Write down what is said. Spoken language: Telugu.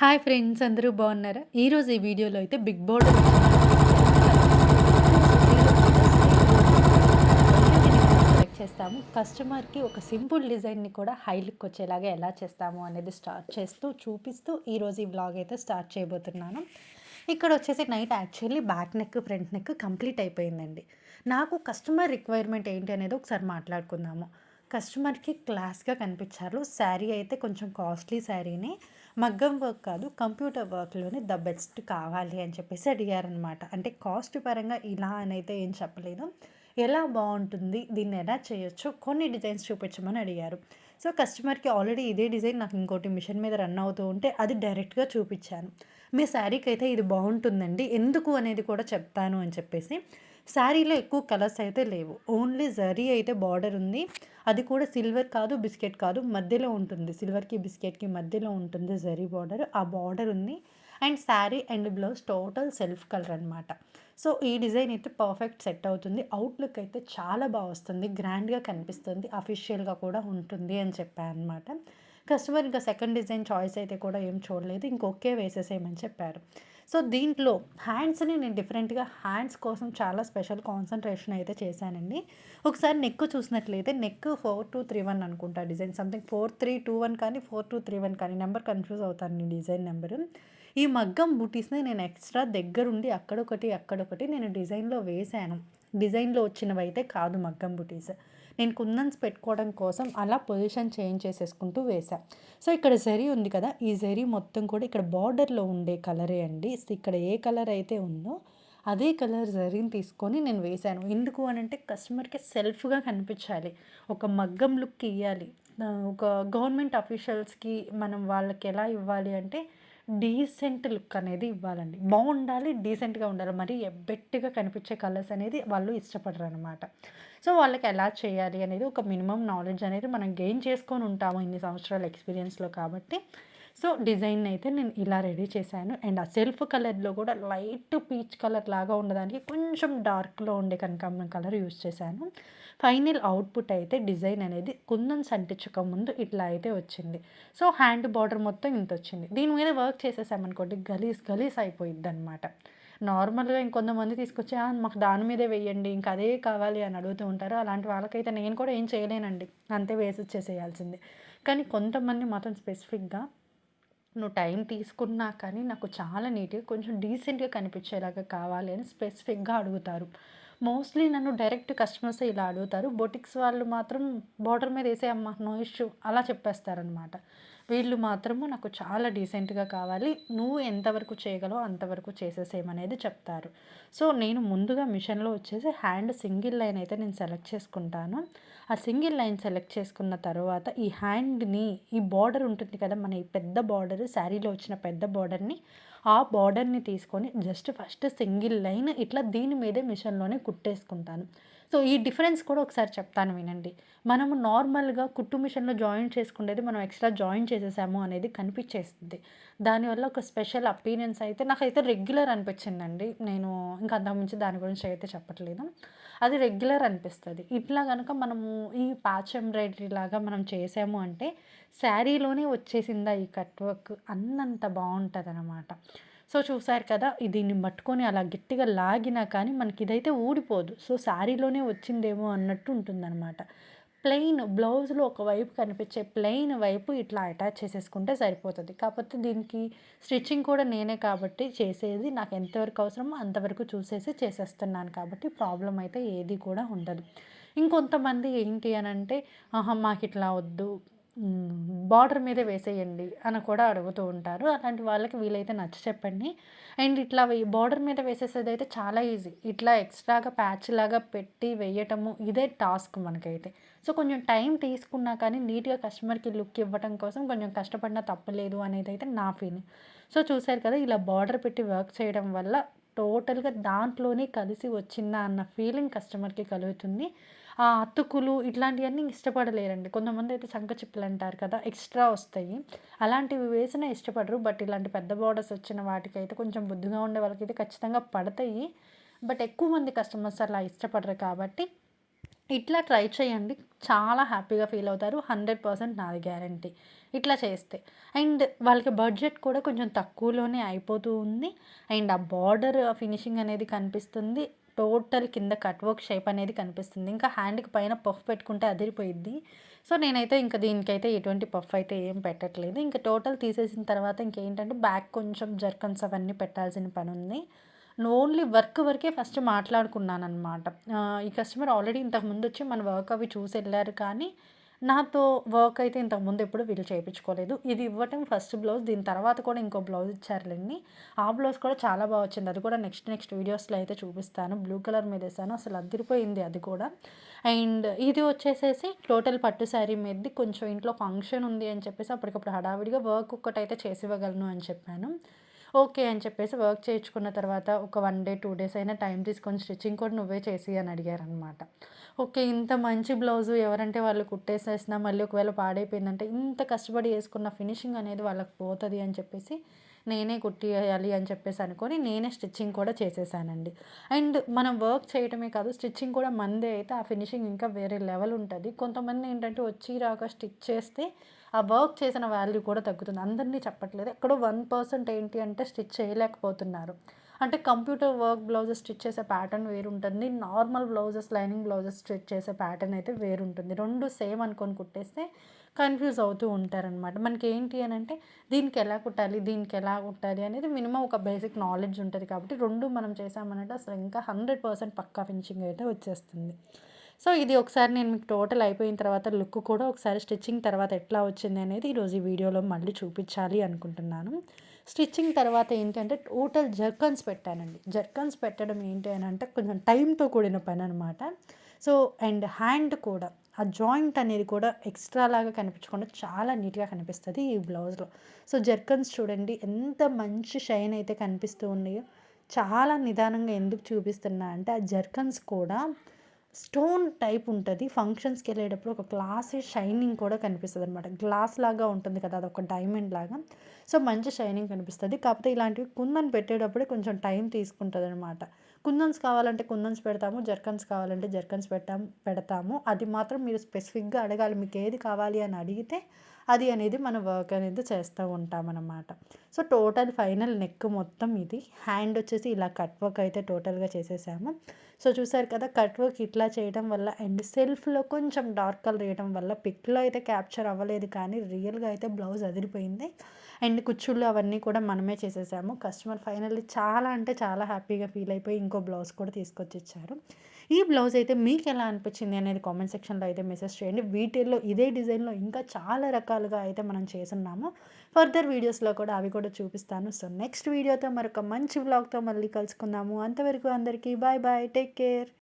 హాయ్ ఫ్రెండ్స్ అందరూ బాగున్నారా? ఈరోజు ఈ వీడియోలో అయితే బిగ్ బోర్డ్ సెలెక్ట్ చేస్తాము. కస్టమర్కి ఒక సింపుల్ డిజైన్ని కూడా హై లుక్ వచ్చేలాగా ఎలా చేస్తాము అనేది స్టార్ట్ చేస్తూ చూపిస్తూ ఈరోజు ఈ వ్లాగ్ అయితే స్టార్ట్ చేయబోతున్నాను. ఇక్కడ వచ్చేసి night actually back neck front neck complete అయిపోయిందండి. నాకు కస్టమర్ రిక్వైర్మెంట్ ఏంటి అనేది ఒకసారి మాట్లాడుకుందాము. కస్టమర్కి క్లాస్గా కనిపించారు. శారీ అయితే కొంచెం కాస్ట్లీ శారీని. మగ్గం వర్క్ కాదు కంప్యూటర్ వర్క్లోనే ద బెస్ట్ కావాలి అని చెప్పేసి అడిగారనమాట అంటే కాస్ట్ పరంగా ఇలా అని అయితే ఏం చెప్పలేదు. ఎలా బాగుంటుంది దీన్ని ఎలా చేయొచ్చు కొన్ని డిజైన్స్ చూపించమని అడిగారు. సో కస్టమర్కి ఆల్రెడీ ఇదే డిజైన్ నాకు ఇంకోటి మిషన్ మీద రన్ అవుతూ ఉంటే అది డైరెక్ట్గా చూపించాను. మీ శారీకి అయితే ఇది బాగుంటుందండి ఎందుకు అనేది కూడా చెప్తాను అని చెప్పేసి శారీలో ఎక్కువ కలర్స్ అయితే లేవు. ఓన్లీ జరీ అయితే బార్డర్ ఉంది. అది కూడా సిల్వర్ కాదు బిస్కెట్ కాదు మధ్యలో ఉంటుంది. సిల్వర్కి బిస్కెట్కి మధ్యలో ఉంటుంది జరీ బార్డర్. ఆ బార్డర్ ఉంది. And sari and blouse total self colour అనమాట సో ఈ డిజైన్ అయితే పర్ఫెక్ట్ సెట్ అవుతుంది. అవుట్లుక్ అయితే చాలా బాగా వస్తుంది. గ్రాండ్గా కనిపిస్తుంది. అఫీషియల్గా కూడా ఉంటుంది అని చెప్పాను అనమాట కస్టమర్ ఇంకా సెకండ్ డిజైన్ చాయిస్ అయితే కూడా ఏం చూడలేదు. ఇంకొకే వేసేసేయమని చెప్పారు. సో దీంట్లో హ్యాండ్స్ని నేను డిఫరెంట్గా హ్యాండ్స్ కోసం చాలా స్పెషల్ కాన్సన్ట్రేషన్ అయితే చేశానండి. ఒకసారి నెక్ చూసినట్లయితే neck four two three one అనుకుంటా design. Something four three two one కానీ ఫోర్ టూ త్రీ వన్ కానీ. నెంబర్ కన్ఫ్యూజ్ అవుతాను డిజైన్ నెంబరు. ఈ మగ్గం బూటీస్ని నేను ఎక్స్ట్రా దగ్గరుండి అక్కడొకటి అక్కడొకటి నేను డిజైన్లో వేశాను. డిజైన్లో వచ్చినవి అయితే కాదు మగ్గం బుటీస్. నేను కుందన్స్ పెట్టుకోవడం కోసం అలా పొజిషన్ చేంజ్ చేసేసుకుంటూ వేసా సో ఇక్కడ జరీ ఉంది కదా ఈ జరీ మొత్తం కూడా ఇక్కడ బార్డర్లో ఉండే కలరే అండి. ఇక్కడ ఏ కలర్ అయితే ఉందో అదే కలర్ జరీని తీసుకొని నేను వేశాను. ఎందుకు అని అంటే కస్టమర్కి సెల్ఫ్గా కనిపించాలి. ఒక మగ్గం లుక్ ఇవ్వాలి ఒక గవర్నమెంట్ అఫీషియల్స్కి మనం వాళ్ళకి ఎలా ఇవ్వాలి అంటే డీసెంట్ లుక్ అనేది ఇవ్వాలండి. బాగుండాలి డీసెంట్గా ఉండాలి. మరి ఎబ్బెట్టుగా కనిపించే కలర్స్ అనేది వాళ్ళు ఇష్టపడరు అనమాట సో వాళ్ళకి ఎలా చేయాలి అనేది ఒక మినిమం నాలెడ్జ్ అనేది మనం గెయిన్ చేసుకొని ఉంటాము ఇన్ని సంవత్సరాల ఎక్స్పీరియన్స్లో కాబట్టి. సో డిజైన్ అయితే నేను ఇలా రెడీ చేశాను. అండ్ ఆ సెల్ఫ్ కలర్లో కూడా లైట్ పీచ్ కలర్ లాగా ఉండడానికి కొంచెం డార్క్లో ఉండే కనకాంబరం కలర్ యూస్ చేశాను. ఫైనల్ అవుట్పుట్ అయితే డిజైన్ అనేది కుందన్స్ అంటించక ముందు ఇట్లా అయితే వచ్చింది. సో హ్యాండ్ బార్డర్ మొత్తం ఇంత వచ్చింది. దీని మీద వర్క్ చేసేసామనుకోండి గలీస్ గలీస్ అయిపోయిద్ది అనమాట నార్మల్గా ఇంకొంతమంది తీసుకొచ్చి మాకు దాని మీదే వేయండి ఇంకా అదే కావాలి అని అడుగుతూ ఉంటారు. అలాంటి వాళ్ళకైతే నేను కూడా ఏం చేయలేనండి. అంతే వేసి వచ్చేసేయాల్సింది కానీ కొంతమంది మాత్రం స్పెసిఫిక్గా నువ్వు టైం తీసుకున్నా కానీ నాకు చాలా నీట్గా కొంచెం డీసెంట్గా కనిపించేలాగా కావాలి అని స్పెసిఫిక్గా అడుగుతారు. మోస్ట్లీ నన్ను డైరెక్ట్ కస్టమర్స్ ఇలా అడుగుతారు. బొటిక్స్ వాళ్ళు మాత్రం బార్డర్ మీద వేసే అమ్మ నో ఇష్యూ అలా చెప్పేస్తారనమాట వీళ్ళు మాత్రము నాకు చాలా డీసెంట్గా కావాలి. నువ్వు ఎంతవరకు చేయగలవో అంతవరకు చేసేసేయమనేది చెప్తారు. సో నేను ముందుగా మిషన్లో వచ్చేసి హ్యాండ్ సింగిల్ లైన్ అయితే నేను సెలెక్ట్ చేసుకుంటాను. ఆ సింగిల్ లైన్ సెలెక్ట్ చేసుకున్న తర్వాత ఈ హ్యాండ్ని ఈ బార్డర్ ఉంటుంది కదా మన ఈ పెద్ద బార్డర్ శారీలో వచ్చిన పెద్ద బార్డర్ని ఆ బార్డర్ని తీసుకొని జస్ట్ ఫస్ట్ సింగిల్ లైన్ ఇట్లా దీని మీదే మిషన్లోనే కుట్టేసుకుంటాను. సో ఈ డిఫరెన్స్ కూడా ఒకసారి చెప్తాను వినండి. మనము నార్మల్గా కుట్టు మిషన్లో జాయిన్ చేసుకునేది మనం ఎక్స్ట్రా జాయిన్ చేసేసాము అనేది కనిపించేస్తుంది. దానివల్ల ఒక స్పెషల్ అపీరియన్స్ అయితే నాకైతే రెగ్యులర్ అనిపించిందండి. నేను ఇంకా అంతకుమించి దాని గురించి అయితే చెప్పట్లేదు. అది రెగ్యులర్ అనిపిస్తుంది. ఇట్లా కనుక మనము ఈ ప్యాచ్ ఎంబ్రాయిడరీ లాగా మనం చేసాము అంటే శారీలోనే వచ్చేసిందా ఈ కట్ వర్క్ అన్నంత బాగుంటుంది అనమాట సో చూసారు కదా దీన్ని పట్టుకొని అలా గట్టిగా లాగినా కానీ మనకి ఇదైతే ఊడిపోదు. సో శారీలోనే వచ్చిందేమో అన్నట్టు ఉంటుందన్నమాట. ప్లెయిన్ బ్లౌజ్లో ఒకవైపు కనిపించే ప్లెయిన్ వైపు ఇట్లా అటాచ్ చేసేసుకుంటే సరిపోతుంది. కాకపోతే దీనికి స్టిచ్చింగ్ కూడా నేనే కాబట్టి చేసేది నాకు ఎంతవరకు అవసరమో అంతవరకు చూసేసి చేసేస్తున్నాను కాబట్టి ప్రాబ్లం అయితే ఏది కూడా ఉండదు. ఇంకొంతమంది ఏంటి అని అంటే ఆహా మాకు ఇట్లా వద్దు బార్డర్ మీదే వేసేయండి అని కూడా అడుగుతూ ఉంటారు. అలాంటి వాళ్ళకి వీలైతే నచ్చ చెప్పండి. అండ్ ఇట్లా బార్డర్ మీద వేసేసేది అయితే చాలా ఈజీ. ఇట్లా ఎక్స్ట్రాగా ప్యాచ్ లాగా పెట్టి వేయటము ఇదే టాస్క్ మనకైతే. సో కొంచెం టైం తీసుకున్నా కానీ నీట్గా కస్టమర్కి లుక్ ఇవ్వటం కోసం కొంచెం కష్టపడినా తప్పలేదు అనేది అయితే నా ఫీలింగ్. సో చూసారు కదా ఇలా బార్డర్ పెట్టి వర్క్ చేయడం వల్ల టోటల్గా దాంట్లోనే కలిసి వచ్చిందా అన్న ఫీలింగ్ కస్టమర్కి కలుగుతుంది. ఆ అతుకులు ఇట్లాంటివన్నీ ఇష్టపడలేరండి. కొంతమంది అయితే శంఖ చిప్పులు అంటారు కదా ఎక్స్ట్రా వస్తాయి. అలాంటివి వేసినా ఇష్టపడరు. బట్ ఇలాంటి పెద్ద బార్డర్స్ వచ్చిన వాటికైతే కొంచెం బుద్ధిగా ఉండే వాళ్ళకి అయితే ఖచ్చితంగా పడతాయి. బట్ ఎక్కువ మంది కస్టమర్స్ అలా ఇష్టపడరు కాబట్టి ఇట్లా ట్రై చేయండి. చాలా హ్యాపీగా ఫీల్ అవుతారు. హండ్రెడ్ పర్సెంట్ నాది గ్యారంటీ. ఇట్లా చేస్తే. అండ్ వాళ్ళకి బడ్జెట్ కూడా కొంచెం తక్కువలోనే అయిపోతూ ఉంది. అండ్ ఆ బార్డర్ ఫినిషింగ్ అనేది కనిపిస్తుంది. టోటల్ కింద కట్ వర్క్ షేప్ అనేది కనిపిస్తుంది. ఇంకా హ్యాండ్కి పైన పఫ్ పెట్టుకుంటే అదిరిపోయిద్ది. సో నేనైతే ఇంకా దీనికైతే ఎటువంటి పఫ్ అయితే ఏం పెట్టట్లేదు. ఇంకా టోటల్ తీసేసిన తర్వాత ఇంకేంటంటే బ్యాక్ కొంచెం జర్కన్స్ అవన్నీ పెట్టాల్సిన పని ఉంది ఓన్లీ వర్క్ వరకే ఫస్ట్ మాట్లాడుకున్నాను అనమాట ఈ కస్టమర్ ఆల్రెడీ ఇంతకు ముందు వచ్చి మన వర్క్ అవి చూసి వెళ్ళారు కానీ నాతో వర్క్ అయితే ఇంతకుముందు ఎప్పుడు వీళ్ళు చేయించుకోలేదు. ఇది ఇవ్వటం ఫస్ట్ బ్లౌజ్ దీని తర్వాత కూడా ఇంకో బ్లౌజ్ ఇచ్చారులేండి ఆ బ్లౌజ్ కూడా చాలా బాగా వచ్చింది. అది కూడా నెక్స్ట్ నెక్స్ట్ వీడియోస్లో అయితే చూపిస్తాను. బ్లూ కలర్ మీద వేసాను. అసలు అదిరిపోయింది అది కూడా. అండ్ ఇది వచ్చేసేసి టోటల్ పట్టు శారీ మీదది కొంచెం ఇంట్లో ఫంక్షన్ ఉంది అని చెప్పేసి అప్పటికప్పుడు హడావిడిగా వర్క్ ఒక్కటైతే చేసి ఇవ్వగలను అని చెప్పాను. ఓకే అని చెప్పేసి వర్క్ చేయించుకున్న తర్వాత ఒక వన్ డే టూ డేస్ అయినా టైం తీసుకొని స్టిచ్చింగ్ కూడా నువ్వే చేసి అని అడిగారనమాట ఓకే ఇంత మంచి బ్లౌజు ఎవరంటే వాళ్ళు కుట్టేసేసినా మళ్ళీ ఒకవేళ పాడైపోయిందంటే ఇంత కష్టపడి వేసుకున్న ఫినిషింగ్ అనేది వాళ్ళకి పోతుంది అని చెప్పేసి నేనే కుట్టియాలి అని చెప్పేసి అనుకొని నేనే స్టిచ్చింగ్ కూడా చేసేసానండి. అండ్ మనం వర్క్ చేయడమే కాదు స్టిచ్చింగ్ కూడా మందే అయితే ఆ ఫినిషింగ్ ఇంకా వేరే లెవెల్ ఉంటుంది. కొంతమంది ఏంటంటే వచ్చి రాక స్టిచ్ చేస్తే ఆ వర్క్ చేసిన వాల్యూ కూడా తగ్గుతుంది. అందరినీ చెప్పట్లేదు. ఎక్కడో వన్ పర్సెంట్ ఏంటి అంటే స్టిచ్ చేయలేకపోతున్నారు. అంటే కంప్యూటర్ వర్క్ బ్లౌజెస్ స్టిచ్ చేసే pattern వేరుంటుంది. Normal blouses lining blouses stitch చేసే ప్యాటర్న్ అయితే వేరుంటుంది. రెండు సేమ్ అనుకొని కుట్టేస్తే కన్ఫ్యూజ్ అవుతూ ఉంటారనమాట మనకి ఏంటి అని అంటే దీనికి ఎలా కుట్టాలి దీనికి ఎలా కుట్టాలి అనేది మినిమం ఒక బేసిక్ నాలెడ్జ్ ఉంటుంది కాబట్టి రెండు మనం చేసామనంటే అసలు ఇంకా హండ్రెడ్ పర్సెంట్ పక్కా ఫినిషింగ్ అయితే వచ్చేస్తుంది. సో ఇది ఒకసారి నేను మీకు టోటల్ అయిపోయిన తర్వాత లుక్ కూడా ఒకసారి స్టిచ్చింగ్ తర్వాత ఎట్లా వచ్చింది అనేది ఈరోజు ఈ వీడియోలో మళ్ళీ చూపించాలి అనుకుంటున్నాను. స్టిచ్చింగ్ తర్వాత ఏంటంటే టోటల్ జర్కన్స్ పెట్టానండి. జర్కన్స్ పెట్టడం ఏంటి అని అంటే కొంచెం టైంతో కూడిన పని అనమాట సో అండ్ హ్యాండ్ కూడా ఆ జాయింట్ అనేది కూడా ఎక్స్ట్రా లాగా కనిపించకుండా చాలా నీట్గా కనిపిస్తుంది ఈ బ్లౌజ్లో. సో జర్కన్స్ చూడండి ఎంత మంచి షైన్ అయితే కనిపిస్తూ ఉన్నాయో చాలా నిదానంగా ఎందుకు చూపిస్తున్నా అంటే ఆ జర్కన్స్ కూడా స్టోన్ టైప్ ఉంటుంది. ఫంక్షన్స్కి వెళ్ళేటప్పుడు ఒక గ్లాస్ షైనింగ్ కూడా కనిపిస్తుంది అనమాట గ్లాస్ లాగా ఉంటుంది కదా అది ఒక డైమండ్ లాగా. సో మంచి షైనింగ్ కనిపిస్తుంది. కాకపోతే ఇలాంటివి కుందన్ పెట్టేటప్పుడే కొంచెం టైం తీసుకుంటుంది అనమాట కుందన్స్ కావాలంటే కుందన్స్ పెడతాము జర్కన్స్ కావాలంటే జర్కన్స్ పెట్టాము పెడతాము. అది మాత్రం మీరు స్పెసిఫిక్గా అడగాలి మీకు ఏది కావాలి అని అడిగితే అది అనేది మన వర్క్ అనేది చేస్తూ ఉంటామన్నమాట. సో టోటల్ ఫైనల్ నెక్ మొత్తం ఇది. హ్యాండ్ వచ్చేసి ఇలా కట్ వర్క్ అయితే టోటల్గా చేసేసాము. సో చూసారు కదా కట్ వర్క్ ఇట్లా చేయడం వల్ల అండ్ సెల్ఫ్లో కొంచెం డార్క్ కలర్ వేయడం వల్ల పిక్లో అయితే క్యాప్చర్ అవ్వలేదు కానీ రియల్గా అయితే బ్లౌజ్ అదిరిపోయింది. అండ్ కుచ్చుళ్ళు అవన్నీ కూడా మనమే చేసేసాము. కస్టమర్ ఫైనల్లీ చాలా అంటే చాలా హ్యాపీగా ఫీల్ అయిపోయి ఇంకో బ్లౌజ్ కూడా తీసుకొచ్చి ఇచ్చారు. ఈ బ్లౌజ్ అయితే మీకు ఎలా అనిపించింది అనేది కామెంట్ సెక్షన్లో అయితే మెసేజ్ చేయండి. వీటిల్లో ఇదే డిజైన్లో ఇంకా చాలా రకాలుగా అయితే మనం చేస్తున్నాము. ఫర్దర్ వీడియోస్లో కూడా అవి కూడా చూపిస్తాను. సో నెక్స్ట్ వీడియోతో మరొక మంచి బ్లాగ్తో మళ్ళీ కలుసుకుందాము. అంతవరకు అందరికీ బాయ్ బాయ్. Take care.